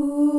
Ooh.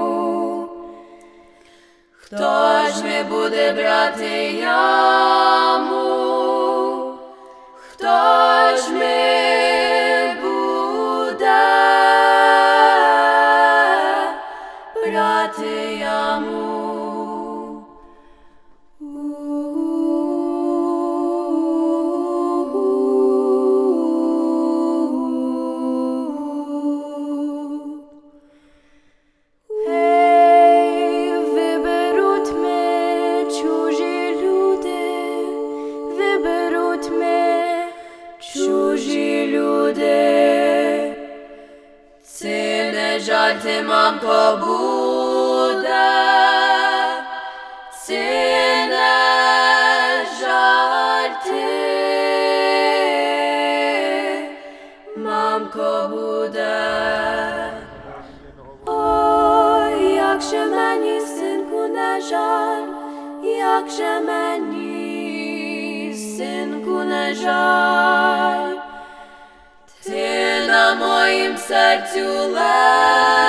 Буде брати яму? Хто ти, мамко, буде. Це не жаль, ти, мамко, буде. Ой, як же мені, синку, не жаль, як же мені, синку, не жаль, ти на моїм серцю моїм.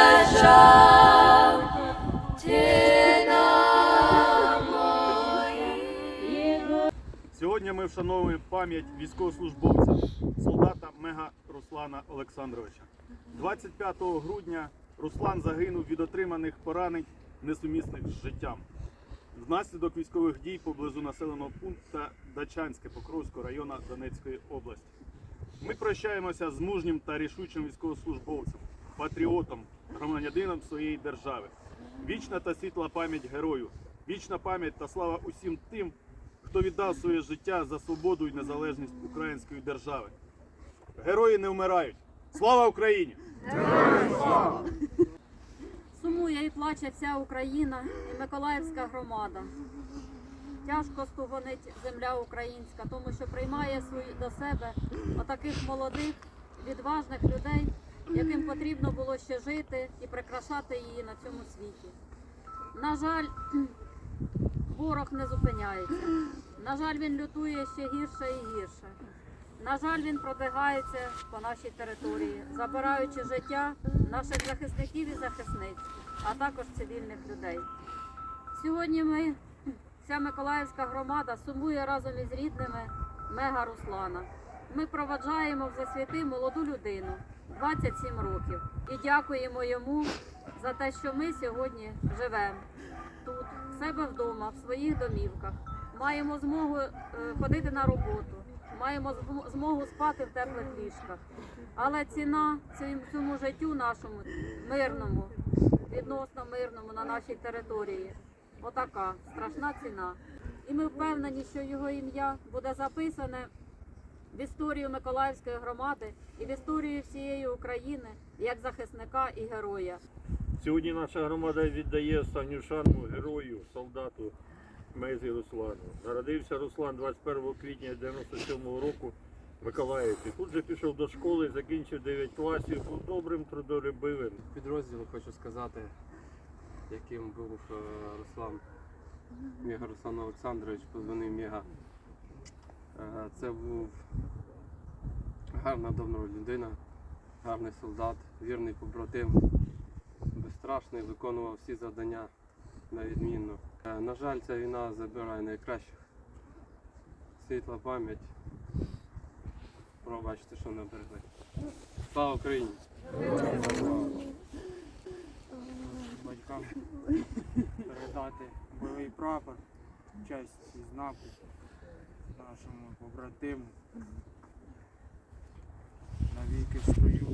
Сьогодні ми вшановуємо пам'ять військовослужбовця, солдата Мега Руслана Олександровича. 25 грудня Руслан загинув від отриманих поранень, несумісних з життям. Внаслідок військових дій поблизу населеного пункту Дачанське Покровського району Донецької області. Ми прощаємося з мужнім та рішучим військовослужбовцем, патріотом, громадянином своєї держави. Вічна та світла пам'ять герою, вічна пам'ять та слава усім тим, хто віддав своє життя за свободу і незалежність української держави. Герої не вмирають. Слава Україні! Сумує і плаче вся Україна і Миколаївська громада. Тяжко стугонить земля українська, тому що приймає до себе отаких молодих, відважних людей, яким потрібно було ще жити і прикрашати її на цьому світі. На жаль, ворог не зупиняється. На жаль, він лютує ще гірше і гірше. На жаль, він продвигається по нашій території, забираючи життя наших захисників і захисниць, а також цивільних людей. Сьогодні ми, вся Миколаївська громада, сумує разом із рідними Мега Руслана. Ми проваджаємо в засвіти молоду людину 27 років і дякуємо йому за те, що ми сьогодні живемо тут, в себе вдома, в своїх домівках. Маємо змогу е, ходити на роботу, маємо змогу спати в теплих ліжках. Але ціна цьому життю нашому мирному, відносно мирному на нашій території, отака страшна ціна. І ми впевнені, що його ім'я буде записане в історію Миколаївської громади і в історію всієї України як захисника і героя. Сьогодні наша громада віддає останню шану герою, солдату Мезі Руслану. Народився Руслан 21 квітня 97 року в Миколаївці. Тут же пішов до школи, закінчив 9 класів, був добрим, трудолюбивим. підрозділу хочу сказати, яким був е, Руслан Мега Руслан Олександрович, позвонив Мега. Е, Це був гарна добра людина, гарний солдат, вірний побратим, безстрашний, виконував всі завдання на відмінно. Е, На жаль, ця війна забирає найкращих. Світла пам'ять. Пробачте, що не берегли. Слава Україні! батькам передати бойовий прапор, честь і знаку нашому побратиму. Навіки строю,